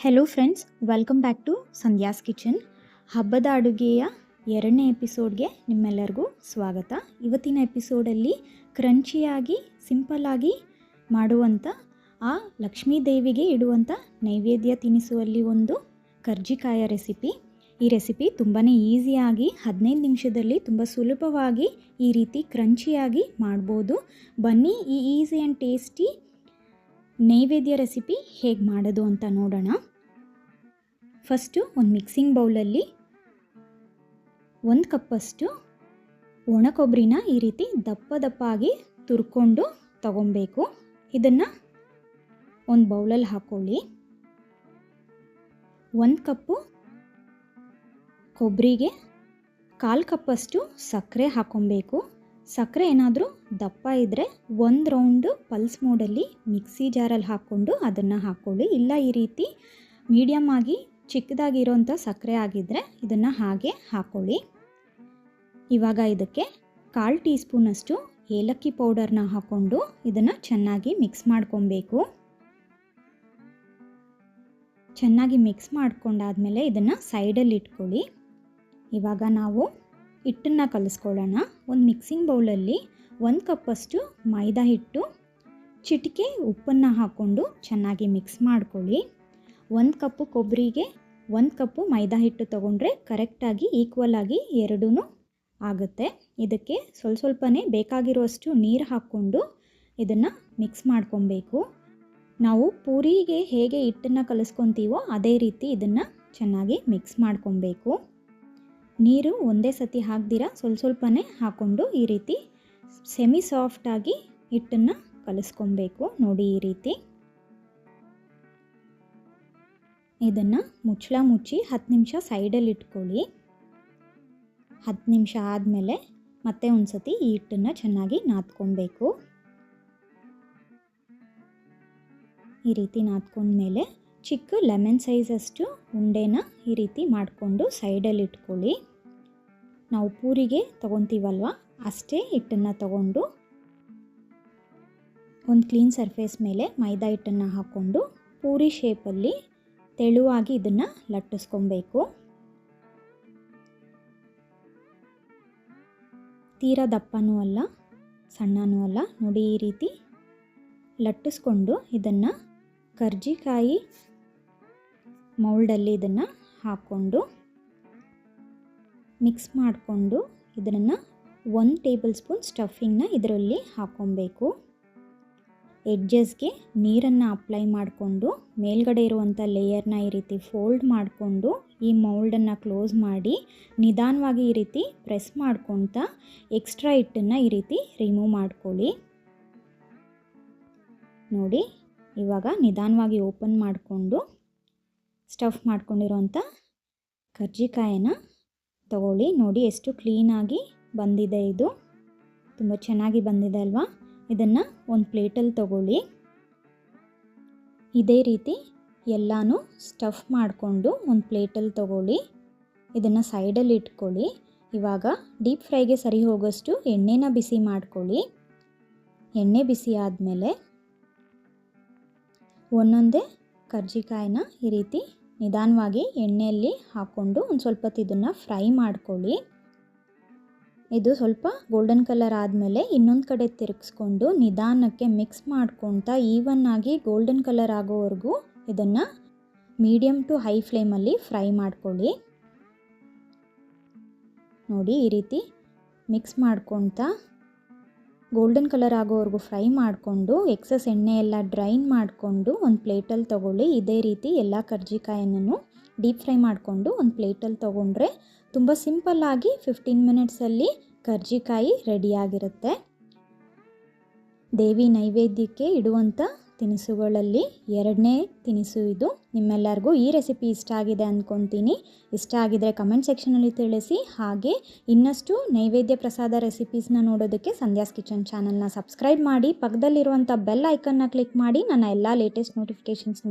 Hello friends welcome back to Sandhya's kitchen ಹಬ್ಬದ ಅಡುಗೆಯ ಎರಡನೇ ಎಪಿಸೋಡ್ಗೆ ನಿಮ್ಮೆಲ್ಲರಿಗೂ ಸ್ವಾಗತ. ಇವತ್ತಿನ ಎಪಿಸೋಡಲ್ಲಿ ಕ್ರಂಚಿಯಾಗಿ ಸಿಂಪಲ್ಲಾಗಿ ಮಾಡುವಂಥ ಆ ಲಕ್ಷ್ಮೀ ದೇವಿಗೆ ಇಡುವಂಥ ನೈವೇದ್ಯ ತಿನಿಸುವಲ್ಲಿ ಒಂದು ಕರ್ಜಿಕಾಯ ರೆಸಿಪಿ ಈ ರೆಸಿಪಿ ತುಂಬಾ ಈಸಿಯಾಗಿ ಹದಿನೈದು ನಿಮಿಷದಲ್ಲಿ ತುಂಬ ಸುಲಭವಾಗಿ ಈ ರೀತಿ ಕ್ರಂಚಿಯಾಗಿ ಮಾಡ್ಬೋದು. ಬನ್ನಿ ಈ ಈಸಿ ಆ್ಯಂಡ್ ಟೇಸ್ಟಿ ನೈವೇದ್ಯ ರೆಸಿಪಿ ಹೇಗೆ ಮಾಡೋದು ಅಂತ ನೋಡೋಣ. ಫಸ್ಟು ಒಂದು ಮಿಕ್ಸಿಂಗ್ ಬೌಲಲ್ಲಿ ಒಂದು ಕಪ್ಪಷ್ಟು ಒಣ ಕೊಬ್ಬರಿನ ಈ ರೀತಿ ದಪ್ಪ ದಪ್ಪ ಆಗಿ ತುರ್ಕೊಂಡು ತಗೊಬೇಕು. ಇದನ್ನು ಒಂದು ಬೌಲಲ್ಲಿ ಹಾಕ್ಕೊಳ್ಳಿ ಒಂದು ಕಪ್ಪು ಕೊಬ್ಬರಿಗೆ ಕಾಲು ಕಪ್ಪಷ್ಟು ಸಕ್ಕರೆ ಹಾಕ್ಕೊಬೇಕು ಸಕ್ಕರೆ ಏನಾದರೂ ದಪ್ಪ ಇದ್ದರೆ ಒಂದು ರೌಂಡು ಪಲ್ಸ್ ಮೋಡಲ್ಲಿ ಮಿಕ್ಸಿ ಜಾರಲ್ಲಿ ಹಾಕ್ಕೊಂಡು ಅದನ್ನು ಹಾಕ್ಕೊಳ್ಳಿ ಇಲ್ಲ ಈ ರೀತಿ ಮೀಡಿಯಮ್ ಆಗಿ ಚಿಕ್ಕದಾಗಿರೋಂಥ ಸಕ್ಕರೆ ಆಗಿದ್ದರೆ ಇದನ್ನು ಹಾಗೆ ಹಾಕ್ಕೊಳ್ಳಿ ಇವಾಗ ಇದಕ್ಕೆ ಕಾಲು ಟೀ ಸ್ಪೂನಷ್ಟು ಏಲಕ್ಕಿ ಪೌಡರ್ನ ಹಾಕ್ಕೊಂಡು ಇದನ್ನು ಚೆನ್ನಾಗಿ ಮಿಕ್ಸ್ ಮಾಡ್ಕೊಬೇಕು. ಚೆನ್ನಾಗಿ ಮಿಕ್ಸ್ ಮಾಡ್ಕೊಂಡಾದಮೇಲೆ ಇದನ್ನು ಸೈಡಲ್ಲಿ ಇಟ್ಕೊಳ್ಳಿ. ಇವಾಗ ನಾವು ಹಿಟ್ಟನ್ನು ಕಲಿಸ್ಕೊಳ್ಳೋಣ. ಒಂದು ಮಿಕ್ಸಿಂಗ್ ಬೌಲಲ್ಲಿ ಒಂದು ಕಪ್ಪಷ್ಟು ಮೈದಾ ಹಿಟ್ಟು, ಚಿಟಿಕೆ ಉಪ್ಪನ್ನು ಹಾಕ್ಕೊಂಡು ಚೆನ್ನಾಗಿ ಮಿಕ್ಸ್ ಮಾಡ್ಕೊಳ್ಳಿ. ಒಂದು ಕಪ್ಪು ಕೊಬ್ಬರಿಗೆ ಒಂದು ಕಪ್ಪು ಮೈದಾ ಹಿಟ್ಟು ತೊಗೊಂಡ್ರೆ ಕರೆಕ್ಟಾಗಿ ಈಕ್ವಲ್ ಆಗಿ ಎರಡೂ ಆಗುತ್ತೆ. ಇದಕ್ಕೆ ಸ್ವಲ್ಪ ಸ್ವಲ್ಪನೇ ಬೇಕಾಗಿರುವಷ್ಟು ನೀರು ಹಾಕ್ಕೊಂಡು ಇದನ್ನು ಮಿಕ್ಸ್ ಮಾಡ್ಕೊಬೇಕು. ನಾವು ಪೂರಿಗೆ ಹೇಗೆ ಹಿಟ್ಟನ್ನು ಕಲಿಸ್ಕೊತೀವೋ ಅದೇ ರೀತಿ ಇದನ್ನು ಚೆನ್ನಾಗಿ ಮಿಕ್ಸ್ ಮಾಡ್ಕೊಬೇಕು. ನೀರು ಒಂದೇ ಸತಿ ಹಾಕ್ದಿರ, ಸ್ವಲ್ಪ ಸ್ವಲ್ಪನೇ ಹಾಕ್ಕೊಂಡು ಈ ರೀತಿ ಸೆಮಿ ಸಾಫ್ಟಾಗಿ ಹಿಟ್ಟನ್ನು ಕಲಿಸ್ಕೊಬೇಕು. ನೋಡಿ ಈ ರೀತಿ. ಇದನ್ನು ಮುಚ್ಚಳ ಮುಚ್ಚಿ ಹತ್ತು ನಿಮಿಷ ಸೈಡಲ್ಲಿ ಇಟ್ಕೊಳ್ಳಿ. ಹತ್ತು ನಿಮಿಷ ಆದಮೇಲೆ ಮತ್ತೆ ಒಂದು ಸತಿ ಈ ಹಿಟ್ಟನ್ನು ಚೆನ್ನಾಗಿ ನಾದ್ಕೊಬೇಕು. ಈ ರೀತಿ ನಾದ್ಕೊಂಡ್ಮೇಲೆ ಚಿಕ್ಕ ಲೆಮನ್ ಸೈಜಷ್ಟು ಉಂಡೆನ ಈ ರೀತಿ ಮಾಡಿಕೊಂಡು ಸೈಡಲ್ಲಿ ಇಟ್ಕೊಳ್ಳಿ. ನಾವು ಪೂರಿಗೆ ತೊಗೊತೀವಲ್ವ? ಅಷ್ಟೇ ಹಿಟ್ಟನ್ನು ತಗೊಂಡು ಒಂದು ಕ್ಲೀನ್ ಸರ್ಫೇಸ್ ಮೇಲೆ ಮೈದಾ ಹಿಟ್ಟನ್ನು ಹಾಕ್ಕೊಂಡು ಪೂರಿ ಶೇಪಲ್ಲಿ ತೆಳುವಾಗಿ ಇದನ್ನು ಲಟ್ಟಿಸ್ಕೊಬೇಕು. ತೀರ ದಪ್ಪನೂ ಅಲ್ಲ, ಸಣ್ಣನೂ ಅಲ್ಲ. ನೋಡಿ ಈ ರೀತಿ ಲಟ್ಟಿಸ್ಕೊಂಡು ಇದನ್ನು ಕರ್ಜಿಕಾಯಿ ಮೌಲ್ಡಲ್ಲಿ ಇದನ್ನು ಹಾಕ್ಕೊಂಡು ಮಿಕ್ಸ್ ಮಾಡಿಕೊಂಡು ಇದನ್ನು ಒಂದು ಟೇಬಲ್ ಸ್ಪೂನ್ ಸ್ಟಫಿಂಗ್ನ ಇದರಲ್ಲಿ ಹಾಕ್ಕೊಬೇಕು. ಎಡ್ಜಸ್ಗೆ ನೀರನ್ನು ಅಪ್ಲೈ ಮಾಡಿಕೊಂಡು ಮೇಲ್ಗಡೆ ಇರುವಂಥ ಲೇಯರ್ನ ಈ ರೀತಿ ಫೋಲ್ಡ್ ಮಾಡಿಕೊಂಡು ಈ ಮೌಲ್ಡನ್ನು ಕ್ಲೋಸ್ ಮಾಡಿ ನಿಧಾನವಾಗಿ ಈ ರೀತಿ ಪ್ರೆಸ್ ಮಾಡ್ಕೊತಾ ಎಕ್ಸ್ಟ್ರಾ ಹಿಟ್ಟನ್ನು ಈ ರೀತಿ ರಿಮೂವ್ ಮಾಡ್ಕೊಳ್ಳಿ. ನೋಡಿ, ಇವಾಗ ನಿಧಾನವಾಗಿ ಓಪನ್ ಮಾಡಿಕೊಂಡು ಸ್ಟಫ್ ಮಾಡ್ಕೊಂಡಿರೋಂಥ ಕರ್ಜಿಕಾಯನ ತಗೊಳ್ಳಿ. ನೋಡಿ ಎಷ್ಟು ಕ್ಲೀನಾಗಿ ಬಂದಿದೆ ಇದು. ತುಂಬ ಚೆನ್ನಾಗಿ ಬಂದಿದೆ ಅಲ್ವಾ? ಇದನ್ನು ಒಂದು ಪ್ಲೇಟಲ್ಲಿ ತಗೊಳ್ಳಿ. ಇದೇ ರೀತಿ ಎಲ್ಲನೂ ಸ್ಟಫ್ ಮಾಡಿಕೊಂಡು ಒಂದು ಪ್ಲೇಟಲ್ಲಿ ತಗೊಳ್ಳಿ. ಇದನ್ನು ಸೈಡಲ್ಲಿ ಇಟ್ಕೊಳ್ಳಿ. ಇವಾಗ ಡೀಪ್ ಫ್ರೈಗೆ ಸರಿ ಹೋಗೋಷ್ಟು ಎಣ್ಣೆನ ಬಿಸಿ ಮಾಡ್ಕೊಳ್ಳಿ. ಎಣ್ಣೆ ಬಿಸಿ ಆದಮೇಲೆ ಒಂದೊಂದೇ ಕರ್ಜಿಕಾಯಿನ ಈ ರೀತಿ ನಿಧಾನವಾಗಿ ಎಣ್ಣೆಯಲ್ಲಿ ಹಾಕ್ಕೊಂಡು ಒಂದು ಸ್ವಲ್ಪ ಇದನ್ನು ಫ್ರೈ ಮಾಡ್ಕೊಳ್ಳಿ. ಇದು ಸ್ವಲ್ಪ ಗೋಲ್ಡನ್ ಕಲರ್ ಆದಮೇಲೆ ಇನ್ನೊಂದು ಕಡೆ ತಿರುಗಿಸ್ಕೊಂಡು ನಿಧಾನಕ್ಕೆ ಮಿಕ್ಸ್ ಮಾಡ್ಕೊತಾ ಈವನ್ ಆಗಿ ಗೋಲ್ಡನ್ ಕಲರ್ ಆಗೋವರೆಗೂ ಇದನ್ನು ಮೀಡಿಯಮ್ ಟು ಹೈ ಫ್ಲೇಮಲ್ಲಿ ಫ್ರೈ ಮಾಡ್ಕೊಳ್ಳಿ. ನೋಡಿ ಈ ರೀತಿ ಮಿಕ್ಸ್ ಮಾಡ್ಕೊತ ಗೋಲ್ಡನ್ ಕಲರ್ ಆಗೋವರೆಗೂ ಫ್ರೈ ಮಾಡಿಕೊಂಡು ಎಕ್ಸಸ್ ಎಣ್ಣೆ ಎಲ್ಲ ಡ್ರೈನ್ ಮಾಡಿಕೊಂಡು ಒಂದು ಪ್ಲೇಟಲ್ಲಿ ತೊಗೊಳ್ಳಿ. ಇದೇ ರೀತಿ ಎಲ್ಲ ಕರ್ಜಿಕಾಯನ್ನು ಡೀಪ್ ಫ್ರೈ ಮಾಡಿಕೊಂಡು ಒಂದು ಪ್ಲೇಟಲ್ಲಿ ತೊಗೊಂಡ್ರೆ ತುಂಬ ಸಿಂಪಲ್ಲಾಗಿ ಫಿಫ್ಟೀನ್ ಮಿನಿಟ್ಸಲ್ಲಿ ಕರ್ಜಿಕಾಯಿ ರೆಡಿಯಾಗಿರುತ್ತೆ ದೇವಿ ನೈವೇದ್ಯಕ್ಕೆ ಇಡುವಂಥ ತಿನಿಸುಗಳಲ್ಲಿ ಎರಡನೇ ತಿನಿಸು ಇದು. ನಿಮ್ಮೆಲ್ಲರಿಗೂ ಈ ರೆಸಿಪಿ ಇಷ್ಟ ಆಗಿದೆ ಅಂದ್ಕೊತೀನಿ ಇಷ್ಟ ಆಗಿದರೆ ಕಮೆಂಟ್ ಸೆಕ್ಷನಲ್ಲಿ ತಿಳಿಸಿ. ಹಾಗೆ ಇನ್ನಷ್ಟು ನೈವೇದ್ಯ ಪ್ರಸಾದ ರೆಸಿಪೀಸ್ನ ನೋಡೋದಕ್ಕೆ ಸಂಧ್ಯಾಸ್ ಕಿಚನ್ ಚಾನಲ್ನ ಸಬ್ಸ್ಕ್ರೈಬ್ ಮಾಡಿ. ಪಕ್ಕದಲ್ಲಿರುವಂಥ ಬೆಲ್ ಐಕನ್ನ ಕ್ಲಿಕ್ ಮಾಡಿ. ನನ್ನ ಎಲ್ಲ ಲೇಟೆಸ್ಟ್ ನೋಟಿಫಿಕೇಷನ್ಸ್